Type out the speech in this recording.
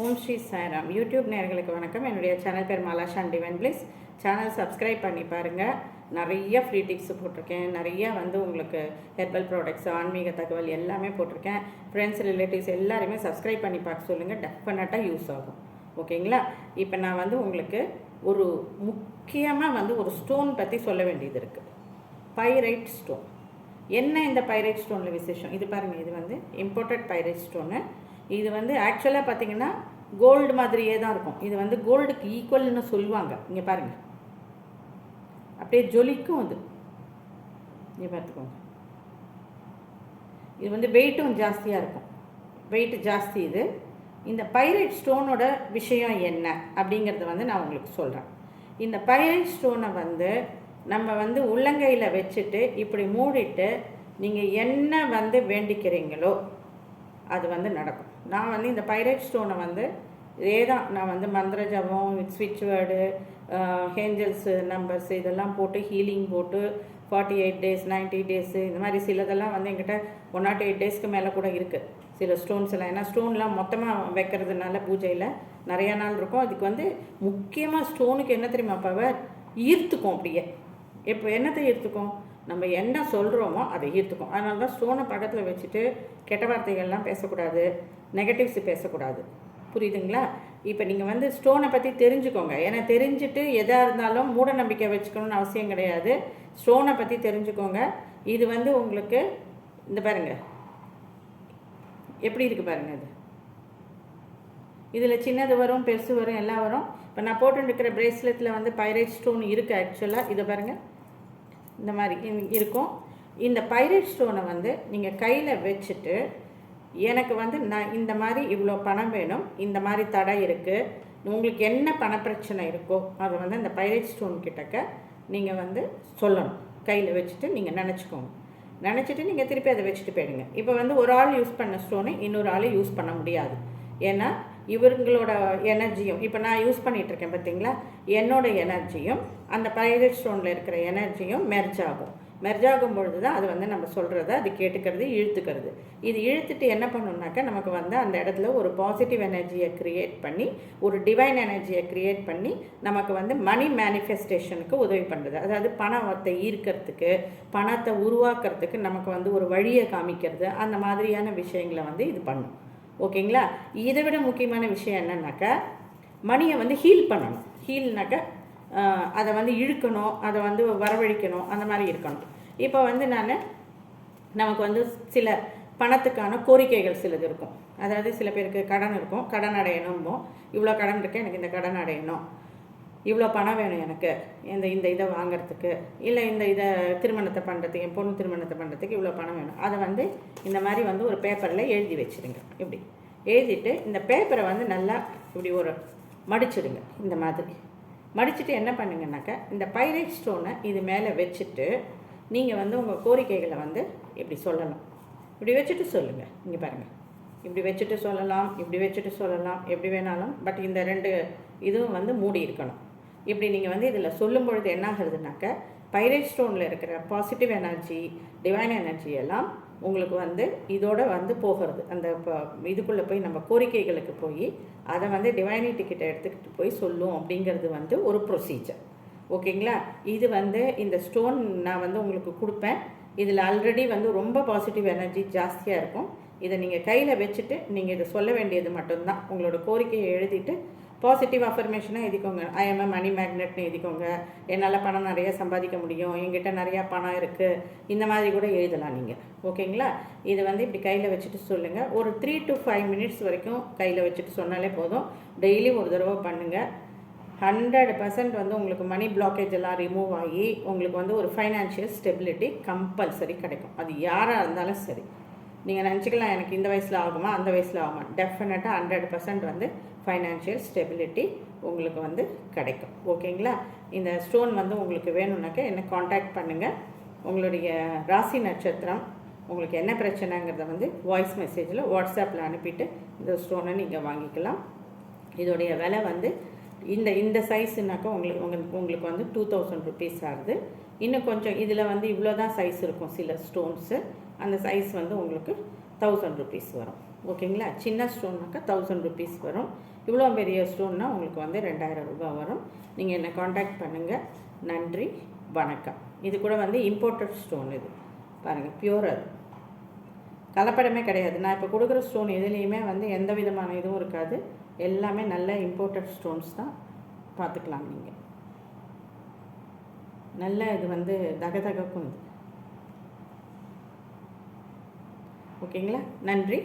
ஓம் Sri Sairam. YouTube நேர்களுக்கு வணக்கம். என்னுடைய சேனல் பேர் மாலாஷான் டிவன் பிளேஸ். சேனல் சப்ஸ்கிரைப் பண்ணி பாருங்கள் நிறைய ஃப்ரீ டிப்ஸ் போட்டிருக்கேன். நிறைய வந்து உங்களுக்கு ஹெர்பல் ப்ராடக்ட்ஸ் ஆன்மீக தகவல் எல்லாமே போட்டிருக்கேன். ஃப்ரெண்ட்ஸ் ரிலேட்டிவ்ஸ் எல்லாருமே சப்ஸ்கிரைப் பண்ணி பார்க்க சொல்லுங்கள் டெஃபினட்டாக யூஸ் ஆகும். ஓகேங்களா? இப்போ நான் வந்து உங்களுக்கு ஒரு முக்கியமாக வந்து ஒரு ஸ்டோன் பற்றி சொல்ல வேண்டியது இருக்குது பைரைட் ஸ்டோன் என்ன இந்த பைரைட் ஸ்டோனில் விசேஷம்? இது பாருங்கள் இது வந்து இம்போர்ட்டட் பைரைட் ஸ்டோனு இது வந்து ஆக்சுவலாக பார்த்தீங்கன்னா கோல்டு மாதிரியே தான் இருக்கும். இது வந்து கோல்டுக்கு ஈக்குவல்னு சொல்லுவாங்க. இங்கே பாருங்கள் அப்படியே ஜொலிக்கும் அது. இங்கே பார்த்துக்கோங்க. இது வந்து வெயிட்டும் ஜாஸ்தியாக இருக்கும். வெயிட் ஜாஸ்தி இது. இந்த பைரைட் ஸ்டோனோட விஷயம் என்ன? அப்படிங்கிறத வந்து நான் உங்களுக்கு சொல்கிறேன் இந்த பைரைட் ஸ்டோனை வந்து நம்ம வந்து உள்ளங்கையில் வச்சுட்டு இப்படி மூடிட்டு நீங்கள் என்ன வந்து வேண்டிக்கிறீங்களோ அது வந்து நடக்கும். நான் வந்து இந்த பைரேட் ஸ்டோனை வந்து இதே தான் நான் வந்து மந்திர ஜபம் ஸ்விட்ச் வேர்டு ஹேஞ்சல்ஸு நம்பர்ஸ் இதெல்லாம் போட்டு ஹீலிங் போட்டு forty eight days ninety days இந்த மாதிரி சிலதெல்லாம் வந்து எங்கிட்ட ஒன் நாட் எயிட் டேஸ்க்கு மேலே கூட இருக்குது சில ஸ்டோன்ஸ் எல்லாம். ஏன்னா ஸ்டோன்லாம் மொத்தமாக வைக்கிறதுனால பூஜையில் நிறையா நாள் இருக்கும். அதுக்கு வந்து முக்கியமாக ஸ்டோனுக்கு என்ன தெரியுமா பவர்? ஈர்த்துக்கும் அப்படியே. இப்போ என்னத்தை ஈர்த்துக்கும்? நம்ம என்ன சொல்கிறோமோ அதை ஈர்த்துக்கும். அதனால தான் ஸ்டோனை பக்கத்தில் வச்சுட்டு கெட்ட வார்த்தைகள்லாம் பேசக்கூடாது நெகட்டிவ்ஸ் பேசக்கூடாது. புரியுதுங்களா? இப்போ நீங்கள் வந்து ஸ்டோனை பற்றி தெரிஞ்சுக்கோங்க. ஏன்னா தெரிஞ்சுட்டு எதாக இருந்தாலும் மூட நம்பிக்கை வச்சுக்கணும்னு அவசியம் கிடையாது. ஸ்டோனை பற்றி தெரிஞ்சுக்கோங்க. இது வந்து உங்களுக்கு இந்த பாருங்க. எப்படி இருக்குது பாருங்கள் இது? இதில் சின்னது வரும் பெருசு வரும் எல்லாம் வரும். இப்போ நான் போட்டுருக்கிற பிரேஸ்லெட்டில் வந்து பைரைட் ஸ்டோன் இருக்குது ஆக்சுவலாக இதை பாருங்கள் இந்த மாதிரி இருக்கும். இந்த பைரைட் ஸ்டோனை வந்து நீங்கள் கையில் வச்சுட்டு எனக்கு வந்து நான் இந்த மாதிரி இவ்வளோ பணம் வேணும் இந்த மாதிரி தடை இருக்குது உங்களுக்கு என்ன பணப்பிரச்சனை இருக்கோ அதை வந்து அந்த பைரைட் ஸ்டோன் கிட்டக்க நீங்கள் வந்து சொல்லணும். கையில் வச்சுட்டு நீங்கள் நினச்சிக்கோங்க. நினச்சிட்டு நீங்கள் திருப்பி அதை வச்சுட்டு போயிடுங்க. இப்போ வந்து ஒரு ஆள் யூஸ் பண்ண ஸ்டோனை இன்னொரு ஆள் யூஸ் பண்ண முடியாது. ஏன்னா இவங்களோட எனர்ஜியும் இப்போ நான் யூஸ் பண்ணிகிட்ருக்கேன் இருக்கேன் பார்த்தீங்களா என்னோடய எனர்ஜியும் அந்த பைரட் ஸ்டோனில் இருக்கிற எனர்ஜியும் மெர்ஜ் ஆகும். மெர்ஜ் ஆகும் பொழுது தான் அது வந்து நம்ம சொல்கிறத அது கேட்டுக்கிறது இழுத்துக்கிறது. இது இழுத்துட்டு என்ன பண்ணணும்னாக்கா நமக்கு வந்து அந்த இடத்துல ஒரு பாசிட்டிவ் எனர்ஜியை க்ரியேட் பண்ணி ஒரு டிவைன் எனர்ஜியை க்ரியேட் பண்ணி நமக்கு வந்து மணி மேனிஃபெஸ்டேஷனுக்கு உதவி பண்ணுறது அதாவது பணத்தை ஈர்க்கிறதுக்கு பணத்தை உருவாக்குறதுக்கு நமக்கு வந்து ஒரு வழியை காமிக்கிறது அந்த மாதிரியான விஷயங்களை வந்து இது பண்ணும். ஓகேங்களா? இதை விட முக்கியமான விஷயம் என்னன்னாக்கா மணியை வந்து ஹீல் பண்ணணும். ஹீல்னாக்கா அதை வந்து இழுக்கணும் அதை வந்து வரவழிக்கணும் அந்த மாதிரி இருக்கணும். இப்போ வந்து நான் நமக்கு வந்து சில பணத்துக்கான கோரிக்கைகள் சிலது இருக்கும். அதாவது சில பேருக்கு கடன் இருக்கும். கடன் அடையணும்போ இவ்வளோ கடன் இருக்கு? எனக்கு இந்த கடன் அடையணும். இவ்வளோ பணம் வேணும் எனக்கு. இந்த இந்த இதை வாங்குறதுக்கு. இல்லை இந்த இதை திருமணத்தை பண்ணுறதுக்கு என் பொண்ணு திருமணத்தை பண்ணுறதுக்கு இவ்வளோ பணம் வேணும். அதை வந்து இந்த மாதிரி வந்து ஒரு பேப்பரில் எழுதி வச்சுருங்க. இப்படி. எழுதிட்டு இந்த பேப்பரை வந்து நல்லா இப்படி ஒரு மடிச்சிடுங்க. இந்த மாதிரி. மடிச்சுட்டு என்ன பண்ணுங்கன்னாக்கா இந்த பைரைட் ஸ்டோனை இது மேலே வச்சுட்டு நீங்கள் வந்து உங்கள் கோரிக்கைகளை வந்து இப்படி சொல்லலாம். இப்படி வச்சுட்டு சொல்லுங்கள் இங்கே பாருங்கள் இப்படி வச்சுட்டு சொல்லலாம் இப்படி வச்சுட்டு சொல்லலாம் எப்படி வேணாலும். பட் இந்த ரெண்டு இதுவும் வந்து மூடி இருக்கணும். இப்படி நீங்கள் வந்து இதில் சொல்லும் பொழுது என்ன ஆகுதுனாக்க ஸ்டோனில் இருக்கிற பாசிட்டிவ் எனர்ஜி டிவைன் எனர்ஜி எல்லாம் உங்களுக்கு வந்து இதோட வந்து போகிறது. அந்த இப்போ இதுக்குள்ளே போய் நம்ம கோரிக்கைகளுக்கு போய் அதை வந்து டிவைனிட்டி கிட்ட எடுத்துக்கிட்டு போய் சொல்லும் அப்படிங்கிறது வந்து ஒரு ப்ரொசீஜர் ஓகேங்களா? இது வந்து இந்த ஸ்டோன் நான் வந்து உங்களுக்கு கொடுப்பேன். இதில் ஆல்ரெடி வந்து ரொம்ப பாசிட்டிவ் எனர்ஜி ஜாஸ்தியாக இருக்கும். இதை நீங்கள் கையில் வச்சுட்டு நீங்கள் இதை சொல்ல வேண்டியது மட்டும்தான். உங்களோட கோரிக்கையை எழுதிட்டு பாசிட்டிவ் அஃபர்மேஷனாக எழுதிக்கோங்க. ஐஎம்ஏ மணி மேக்னெட்னு எழுதிக்கோங்க. என்னால் பணம் நிறைய சம்பாதிக்க முடியும். என்கிட்ட நிறையா பணம் இருக்குது இந்த மாதிரி கூட எழுதலாம் நீங்கள் ஓகேங்களா? இது வந்து இப்படி கையில் வச்சுட்டு சொல்லுங்கள் ஒரு த்ரீ டு ஃபைவ் மினிட்ஸ் வரைக்கும் கையில் வச்சுட்டு சொன்னாலே போதும். டெய்லி ஒரு தடவை பண்ணுங்கள் ஹண்ட்ரட் பர்சன்ட் வந்து உங்களுக்கு மணி பிளாக்கேஜ் எல்லாம் ரிமூவ் ஆகி உங்களுக்கு வந்து ஒரு ஃபைனான்ஷியல் ஸ்டெபிலிட்டி கம்பல்சரி கிடைக்கும். அது யாராக இருந்தாலும் சரி. நீங்கள் நினச்சிக்கலாம் எனக்கு இந்த வயசில் ஆகுமா? அந்த வயசில் ஆகுமா? டெஃபினட்டாக ஹண்ட்ரட் பர்சன்ட் வந்து ஃபைனான்ஷியல் ஸ்டெபிலிட்டி உங்களுக்கு வந்து கிடைக்கும். ஓகேங்களா இந்த ஸ்டோன் வந்து உங்களுக்கு வேணும்னாக்கா என்னை காண்டாக்ட் பண்ணுங்கள் உங்களுடைய ராசி நட்சத்திரம் உங்களுக்கு என்ன பிரச்சனைங்கிறத வந்து வாய்ஸ் மெசேஜில் வாட்ஸ்அப்பில் அனுப்பிட்டு இந்த ஸ்டோனை நீங்கள் வாங்கிக்கலாம். இதோடைய விலை வந்து இந்த இந்த சைஸுனாக்கா உங்களுக்கு உங்களுக்கு உங்களுக்கு வந்து டூ தௌசண்ட் ருபீஸ் ஆகுது. இன்னும் கொஞ்சம் இதில் வந்து இவ்வளோ தான் சைஸ் இருக்கும் சில ஸ்டோன்ஸு அந்த சைஸ் வந்து உங்களுக்கு தௌசண்ட் ருபீஸ் வரும். ஓகேங்களா? சின்ன ஸ்டோன்னாக்கா தௌசண்ட் ருபீஸ் வரும். இவ்வளோ பெரிய ஸ்டோன்னா உங்களுக்கு வந்து ரெண்டாயிரம் ரூபாய் வரும். நீங்கள் என்னை காண்டாக்ட் பண்ணுங்கள் நன்றி வணக்கம். இது கூட வந்து இம்போர்ட்டட் ஸ்டோன் இது. பாருங்கள் பியூர் அது. கலப்படமே கிடையாது. நான் இப்போ கொடுக்குற ஸ்டோன் எதுலேயுமே வந்து எந்த விதமான இதுவும் இருக்காது. எல்லாமே நல்ல இம்போர்ட்டட் ஸ்டோன்ஸ் தான் பார்த்துக்கலாம் நீங்கள் நல்ல இது வந்து தகதகக்கும் இது. ஓகேங்களா? நன்றி.